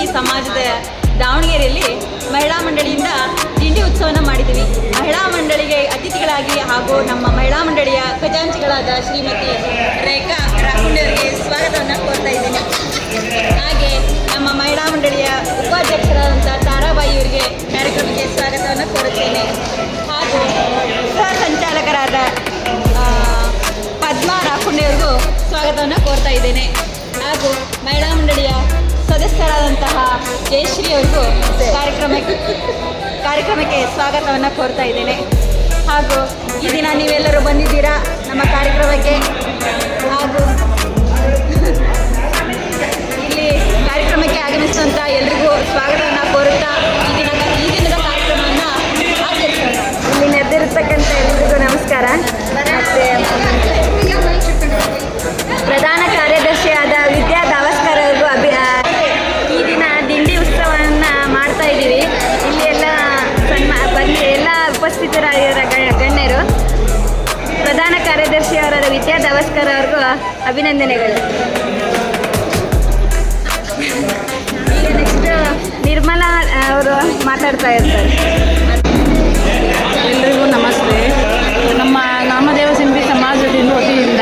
ಸಿಂಪಿ ಸಮಾಜದ ದಾವಣಗೆರೆಯಲ್ಲಿ ಮಹಿಳಾ ಮಂಡಳಿಯಿಂದ ತಿಂಡಿ ಉತ್ಸವನ ಮಾಡಿದ್ದೀವಿ. ಮಹಿಳಾ ಮಂಡಳಿಗೆ ಅತಿಥಿಗಳಾಗಿ ಹಾಗೂ ನಮ್ಮ ಮಹಿಳಾ ಮಂಡಳಿಯ ಖಜಾಂಚಿಗಳಾದ ಶ್ರೀಮತಿ ರೇಖಾ ರಾಕುಂಡಿಯವರಿಗೆ ಸ್ವಾಗತವನ್ನು ಕೋರ್ತಾ ಇದ್ದೀನಿ. ಹಾಗೆ ನಮ್ಮ ಮಹಿಳಾ ಮಂಡಳಿಯ ಉಪಾಧ್ಯಕ್ಷರಾದಂಥ ತಾರಾಬಾಯಿ ಅವರಿಗೆ ಕಾರ್ಯಕ್ರಮಕ್ಕೆ ಸ್ವಾಗತವನ್ನು ಕೋರುತ್ತೇನೆ. ಹಾಗೂ ಸಹ ಸಂಚಾಲಕರಾದ ಪದ್ಮಾ ರಾಕುಂಡೆಯವ್ರಿಗೂ ಸ್ವಾಗತವನ್ನು ಕೋರ್ತಾ ಇದ್ದೇನೆ. ಹಾಗೂ ಸದಸ್ಯರಾದಂತಹ ಜಯಶ್ರೀ ಅವ್ರಿಗೂ ಕಾರ್ಯಕ್ರಮಕ್ಕೆ ಕಾರ್ಯಕ್ರಮಕ್ಕೆ ಸ್ವಾಗತವನ್ನು ಕೋರ್ತಾ ಇದ್ದೇನೆ. ಹಾಗೂ ಈ ದಿನ ನೀವೆಲ್ಲರೂ ಬಂದಿದ್ದೀರಾ ನಮ್ಮ ಕಾರ್ಯಕ್ರಮಕ್ಕೆ? ಹಾಗೂ ಇಲ್ಲಿ ಕಾರ್ಯಕ್ರಮಕ್ಕೆ ಆಗಮಿಸುವಂಥ ಎಲ್ರಿಗೂ ಸ್ವಾಗತವನ್ನು ವಿದ್ಯಾ ದಾವಸ್ಕರ್ ಅವ್ರಿಗೂ ಅಭಿನಂದನೆಗಳು. ನೆಕ್ಸ್ಟ್ ನಿರ್ಮಲಾ ಅವರು ಮಾತಾಡ್ತಾ ಇರ್ತಾರೆ. ಎಲ್ರಿಗೂ ನಮಸ್ತೆ. ನಮ್ಮ ನಾಮದೇವ ಸಿಂಬಿ ಸಮಾಜದಿಂದ ವತಿಯಿಂದ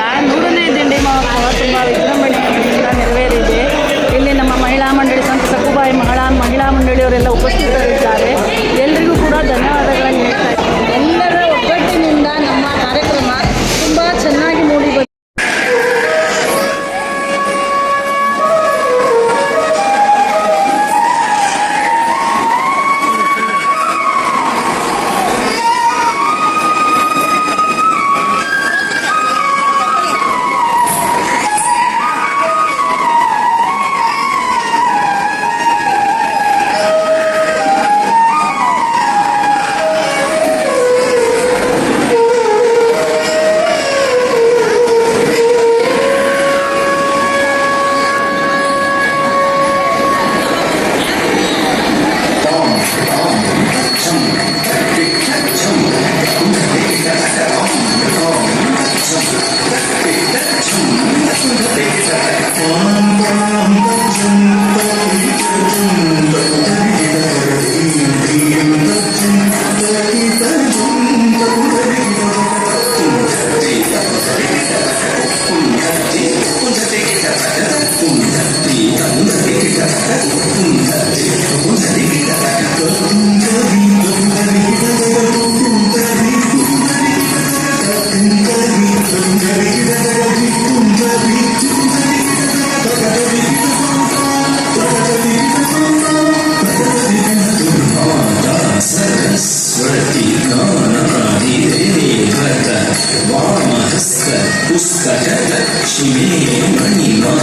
Benim anima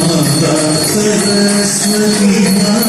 Mağazası sırtına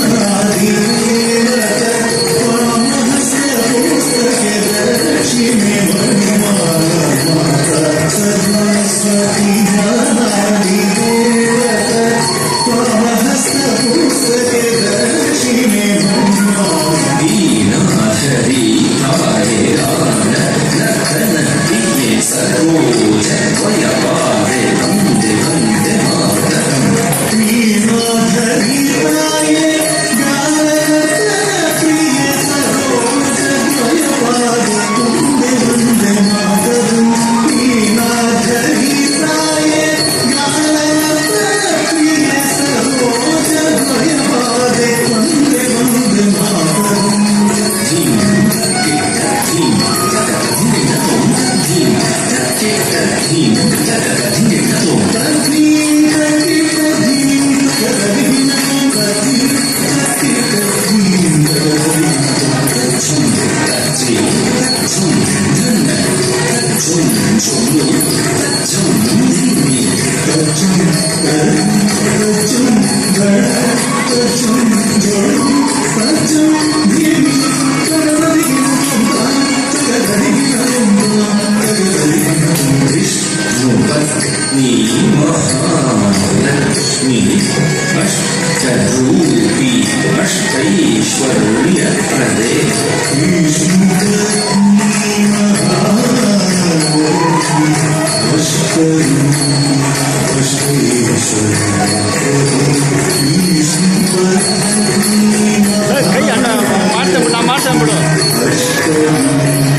Ashtayishwariya Pradesh Ishmukha கை அண்ணா மாட்டம் விடா மாட்டம் விடும்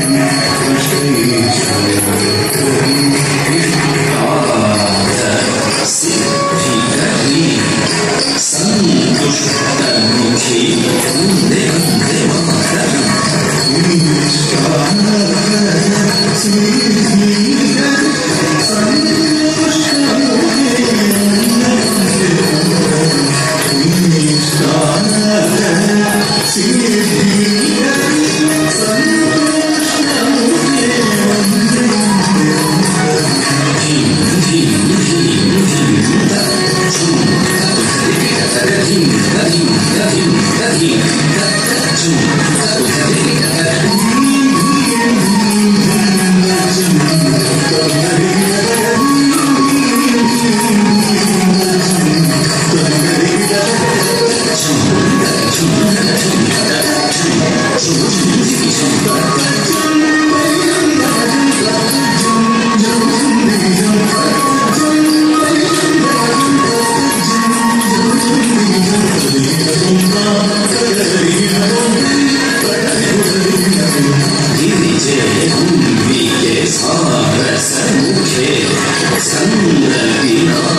せ、三人がいの。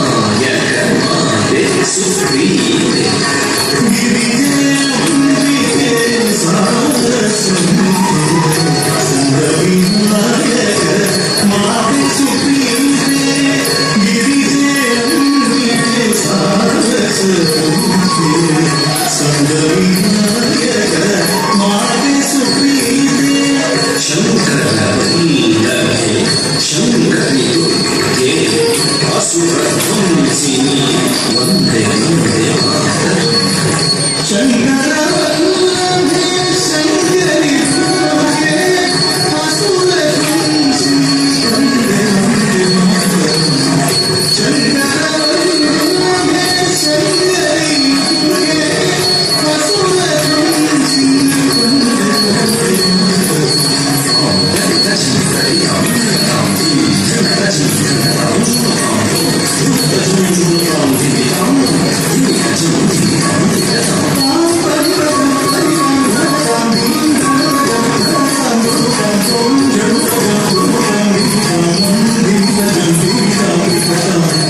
Thank you.